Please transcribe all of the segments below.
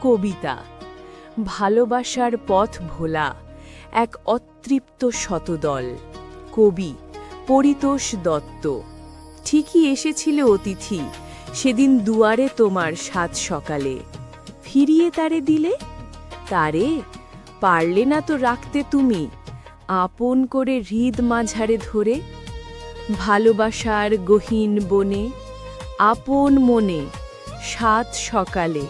কবিতা। ভালোবাসার পথ ভোলা এক অতৃপ্ত শতদল। কবি পরিতোষ দত্ত, ঠিকই এসেছিল অতিথি সেদিন দুয়ারে তোমার সাত সকালে। ফিরিয়ে তারে দিলে? তারে? পারলে না তো রাখতে তুমি, আপন করে হৃদ মাঝারে ধরে। ভালোবাসার গহীন বনে, আপন মনে সাত সকালে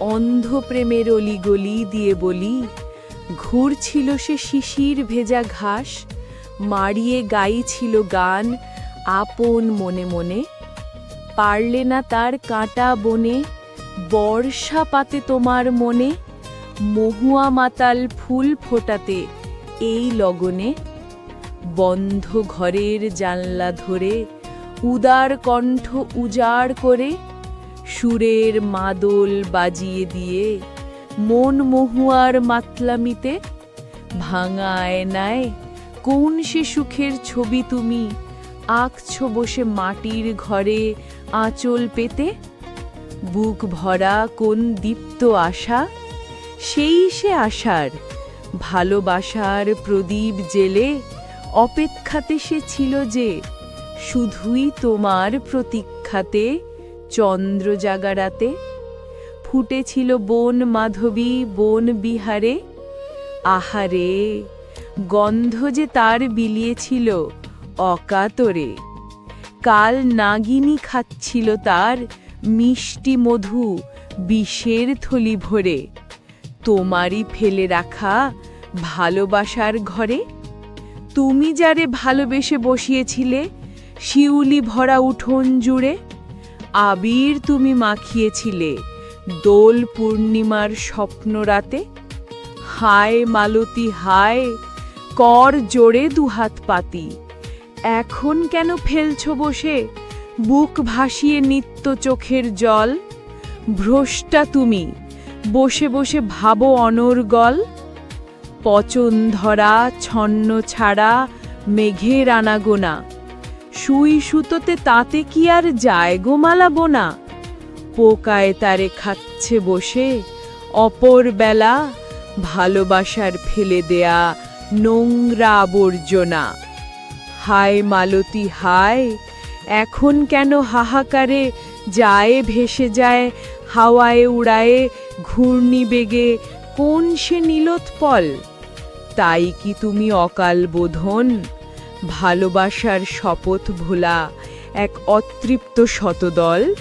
অন্ধ প্রেমের অলিগলি দিয়ে বলি, ঘুরছিল সে শিশির ভেজা ঘাস মারিয়ে গাইছিল গান আপন মনে মনে। পারলে না তার কাঁটা বনে, বর্ষা পাতে তোমার মনে, মহুয়া মাতাল ফুল ফোটাতে এই লগনে। বন্ধ ঘরের জানলা ধরে, উদার কণ্ঠ উজাড় করে সুরের মাদল বাজিয়ে দিয়ে মন মহুয়ার মাতলামিতে ভাঙা আয়নায় কোন সে সুখের ছবি তুমি? আঁকছ বসে মাটির ঘরে আঁচল পেতে? বুক ভরা কোন দীপ্ত আশা? সেই সে আশার ভালোবাসার প্রদীপ জেলে, অপেক্ষাতে সে ছিল যে শুধুই তোমার প্রতীক্ষাতে। চন্দ্র জাগারাতে ফুটেছিল বন মাধবী, বন বিহারে। আহারে, গন্ধ যে তার বিলিয়েছিল অকাতরে। কাল নাগিনী খাচ্ছিল তার মিষ্টি মধু বিষের থলি ভরে। তোমারই ফেলে রাখা ভালোবাসার ঘরে। তুমি যারে ভালোবেসে বসিয়েছিলে শিউলি ভরা উঠোন জুড়ে। আবির তুমি মাখিয়েছিলে দোল পূর্ণিমার স্বপ্ন রাতে হায় মালতী হায়, কর জোরে দুহাত পাতি। এখন কেন ফেলছ বসে? বুক ভাসিয়ে নিত্য চোখের জল। ভ্রষ্টা তুমি, বসে বসে ভাবো অনর্গল পচন ধরা ছন্ন ছাড়া, মেঘের আনাগোনা। সুই সুতোতে তাতে কি আর যায় গো মালাবো না পোকায় তারে খাচ্ছে বসে, অপর বেলা ভালোবাসার ফেলে দেয়া নোংরা আবর্জনা। হায় মালতী হায়, এখন কেন হাহাকারে যায়, ভেসে যায়, হাওয়ায় উড়ায়ে ঘূর্ণি বেগে কোন সে নীলোৎপল? তাই কি তুমি অকাল বোধন ভালোবাসার শপথ ভোলা এক অতৃপ্ত শতদল।